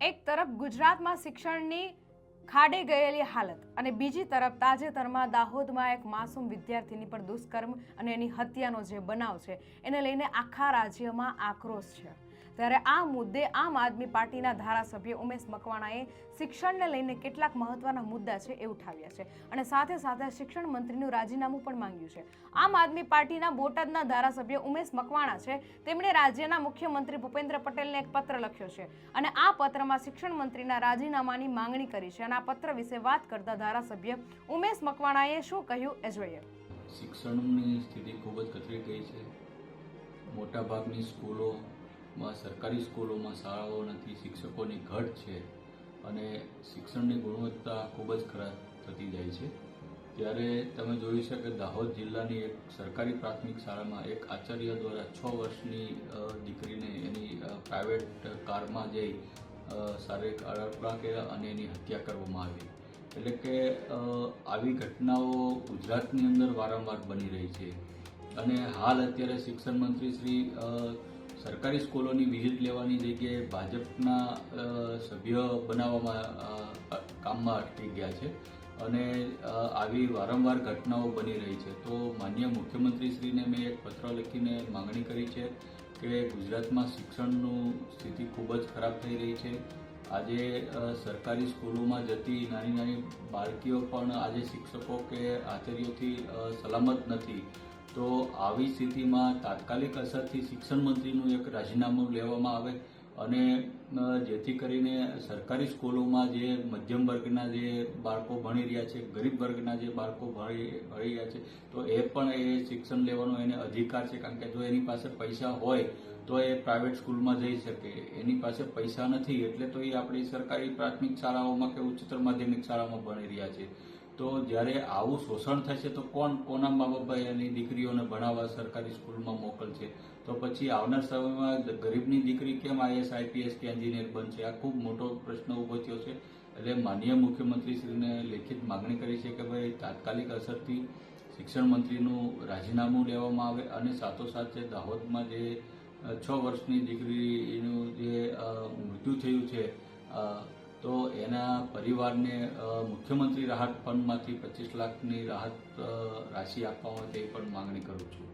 એક તરફ ગુજરાતમાં શિક્ષણની ખાડે ગયેલી હાલત અને બીજી તરફ તાજેતરમાં દાહોદમાં એક માસૂમ વિદ્યાર્થીની પર દુષ્કર્મ અને એની હત્યાનો જે બનાવ છે, એને લઈને આખા રાજ્યમાં આક્રોશ છે. ત્યારે આ મુદ્દે આમ આદમી પાર્ટીના ધારાસભ્ય ઉમેશ મકવાણાએ શિક્ષણને લઈને કેટલાક મહત્વના મુદ્દા છે એ ઉઠાવ્યા છે. અને સાથે સાથે શિક્ષણ મંત્રીનું રાજીનામું પણ માંગ્યું છે. આમ આદમી પાર્ટીના બોટાદના ધારાસભ્ય ઉમેશ મકવાણા છે. તેમણે રાજ્યના મુખ્યમંત્રી ભૂપેન્દ્ર પટેલને એક પત્ર લખ્યો છે. અને આ પત્રમાં શિક્ષણ મંત્રીના રાજીનામાની માંગણી કરી છે. અને આ પત્ર વિશે વાત કરતા ધારાસભ્ય ઉમેશ મકવાણાએ શું કહ્યું એ જોઈએ. શિક્ષણની સ્થિતિ ખૂબ જ કથળી ગઈ છે. મોટાભાગની સ્કૂલોમાં સરકારી સ્કૂલોમાં શાળાઓ નથી, શિક્ષકોની ઘટ છે અને શિક્ષણની ગુણવત્તા ખૂબ જ ખરાબ થતી જાય છે. ત્યારે તમે જોઈ છે કે દાહોદ જિલ્લાની એક સરકારી પ્રાથમિક શાળામાં એક આચાર્ય દ્વારા છ વર્ષની દીકરીને એની પ્રાઇવેટ કારમાં જઈ શારીરિક અડપડા કર્યા અને એની હત્યા કરવામાં આવી. એટલે કે આવી ઘટનાઓ ગુજરાતની અંદર વારંવાર બની રહી છે. અને હાલ અત્યારે શિક્ષણ મંત્રી શ્રી સરકારી સ્કૂલોની વિઝિટ લેવાની જગ્યાએ ભાજપના સભ્ય બનાવવામાં કામમાં અટકી ગયા છે અને આવી વારંવાર ઘટનાઓ બની રહી છે. તો માન્ય મુખ્યમંત્રીશ્રીને મેં એક પત્ર લખીને માગણી કરી છે કે ગુજરાતમાં શિક્ષણનું સ્થિતિ ખૂબ જ ખરાબ થઈ રહી છે. આજે સરકારી સ્કૂલોમાં જતી નાની નાની બાળકીઓ પણ આજે શિક્ષકો કે આચાર્યોથી સલામત નથી. તો આવી સ્થિતિમાં તાત્કાલિક અસરથી શિક્ષણ મંત્રીનું એક રાજીનામું લેવામાં આવે અને જેથી કરીને સરકારી સ્કૂલોમાં જે મધ્યમ વર્ગના જે બાળકો ભણી રહ્યા છે, ગરીબ વર્ગના જે બાળકો ભણી ભણી રહ્યા છે, તો એ પણ એ શિક્ષણ લેવાનો એને અધિકાર છે. કારણ કે જો એની પાસે પૈસા હોય, તો એ પ્રાઇવેટ સ્કૂલમાં જઈ શકે. એની પાસે પૈસા નથી, એટલે તો એ આપણી સરકારી પ્રાથમિક શાળાઓમાં કે ઉચ્ચતર માધ્યમિક શાળામાં ભણી રહ્યા છે. તો જ્યારે આવું શોષણ થશે તો કોણ કોના મા બાપા એની દીકરીઓને ભણાવવા સરકારી સ્કૂલમાં મોકલશે? તો પછી આવનાર સમયમાં ગરીબની દીકરી કેમ આઈએસ, આઈપીએસ કે એન્જિનિયર બનશે? આ ખૂબ મોટો પ્રશ્ન ઊભો થયો છે. એટલે માનનીય મુખ્યમંત્રીશ્રીને લેખિત માગણી કરી છે કે ભાઈ તાત્કાલિક અસરથી શિક્ષણ મંત્રીનું રાજીનામું લેવામાં આવે અને સાથોસાથ જે દાહોદમાં જે છ વર્ષની દીકરીનું જે મૃત્યુ થયું છે તો એના પરિવારને મુખ્યમંત્રી રાહત ફંડમાંથી પચીસ લાખની રાહત રાશિ આપવામાં તે પણ માંગણી કરું છું.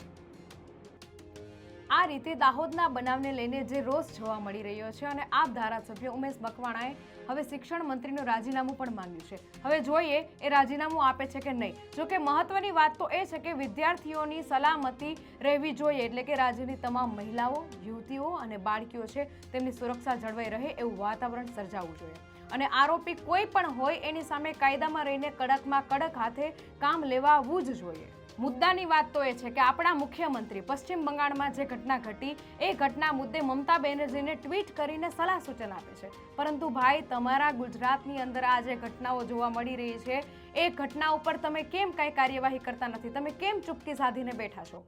આ રીતે દાહોદના બનાવને લઈને જે રોષ જોવા મળી રહ્યો છે અને આપ ધારાસભ્ય ઉમેશ મકવાણાએ હવે શિક્ષણ મંત્રીનું રાજીનામું પણ માંગ્યું છે. હવે જોઈએ એ રાજીનામું આપે છે કે નહીં. જો કે મહત્વની વાત તો એ છે કે વિદ્યાર્થીઓની સલામતી રહેવી જોઈએ એટલે કે રાજ્યની તમામ મહિલાઓ, યુવતીઓ અને બાળકીઓ છે તેમની સુરક્ષા જળવાઈ રહે એવું વાતાવરણ સર્જાવવું જોઈએ. અને આરોપી કોઈ પણ હોય એની સામે કાયદામાં રહીને કડકમાં કડક હાથે કામ લેવાવું જ જોઈએ. મુદ્દાની વાત તો એ છે કે આપણા મુખ્યમંત્રી પશ્ચિમ બંગાળમાં જે ઘટના ઘટી, એ ઘટના મુદ્દે મમતા બેનર્જીને ટ્વીટ કરીને સલાહ સૂચન આપે છે. પરંતુ ભાઈ, તમારા ગુજરાતની અંદર આ જે ઘટનાઓ જોવા મળી રહી છે, એ ઘટના ઉપર તમે કેમ કાંઈ કાર્યવાહી કરતા નથી? તમે કેમ ચૂપકી સાધીને બેઠા છો?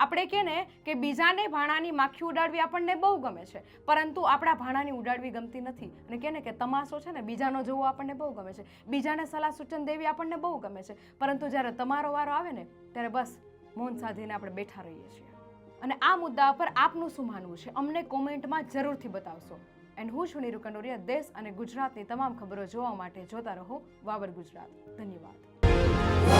આપણે કે ને કે બીજાને ભાણાની માખી ઉડાડવી આપણને બહુ ગમે છે. પરંતુ આપણા ભાણાની ઉડાડવી ગમતી નથી. અને કે ને કે તમાશો છે ને બીજાનો જોવો આપણને બહુ ગમે છે. બીજાને સલાહ સૂચન દેવી આપણને બહુ ગમે છે. પરંતુ જ્યારે તમારો વારો આવે ને, ત્યારે બસ મૌન સાધીને આપણે બેઠા રહીએ છીએ. અને આ મુદ્દા પર આપનું શું માનવું છે? અમને કોમેન્ટમાં જરૂરથી બતાવશો. એન્ડ હું છું નીરુ કંડોરિયા દેશ અને ગુજરાતની તમામ ખબરો જોવા માટે જોતા રહો. વાવર ગુજરાત. ધન્યવાદ.